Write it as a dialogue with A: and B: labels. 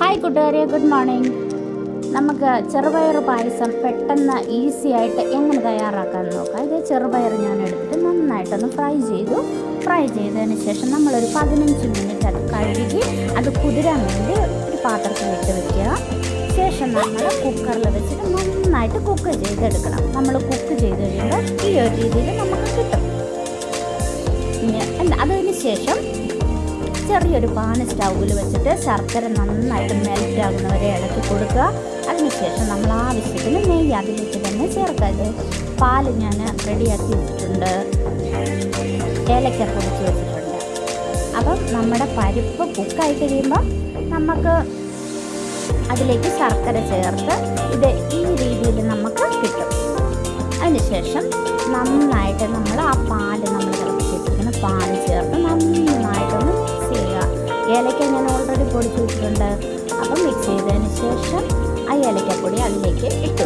A: Hi കൂട്ടുകാരെ. Good morning നമുക്ക് ചെറുപയർ പായസം പെട്ടെന്ന് ഈസി ആയിട്ട് എങ്ങനെ തയ്യാറാക്കാമെന്ന് നോക്കാം. ഇത് ചെറുപയർ ഞാൻ എടുത്തിട്ട് നന്നായിട്ടൊന്ന് ഫ്രൈ ചെയ്തു. ഫ്രൈ ചെയ്തതിന് ശേഷം നമ്മളൊരു പതിനഞ്ച് മിനിറ്റ് അത് കഴുകി അത് കുതിരാൻ വേണ്ടി ഒരു പാത്രത്തിലിട്ട് വെക്കുക. ശേഷം നമ്മൾ കുക്കറിൽ വെച്ചിട്ട് നന്നായിട്ട് കുക്ക് ചെയ്തെടുക്കണം. നമ്മൾ കുക്ക് ചെയ്ത് കഴിയുമ്പോൾ ഈ ഒരു രീതിയിൽ നമുക്ക് കിട്ടും. അതിന് ശേഷം ചെറിയൊരു പാന സ്റ്റൗവിൽ വെച്ചിട്ട് ശർക്കര നന്നായിട്ട് മെൽറ്റ് ആകുന്നവരെ ഇളക്കി കൊടുക്കുക. അതിനുശേഷം നമ്മൾ ആവശ്യത്തിന് നെയ്യ് അതിലേക്ക് തന്നെ ചേർക്കരുത്. പാൽ ഞാൻ റെഡിയാക്കി വെച്ചിട്ടുണ്ട്. ഏലക്ക പൊടിച്ച് വെച്ചിട്ടുണ്ട്. അപ്പം നമ്മുടെ പരിപ്പ് കുക്കായി കഴിയുമ്പോൾ നമുക്ക് അതിലേക്ക് ശർക്കര ചേർത്ത് ഇത് ഈ രീതിയിൽ നമുക്ക് കിട്ടും. അതിനുശേഷം നന്നായിട്ട് നമ്മൾ ആ പാൽ നമ്മൾ തിളപ്പിച്ച് വെച്ചിരിക്കുന്ന ഏലക്ക ഞാൻ ഓൾറെഡി പൊടിച്ച് വെച്ചിട്ടുണ്ട് അപ്പം മിക്സ് ചെയ്തതിന് ശേഷം ആ ഏലക്കപ്പൊടി അതിലേക്ക് ഇട്ട്.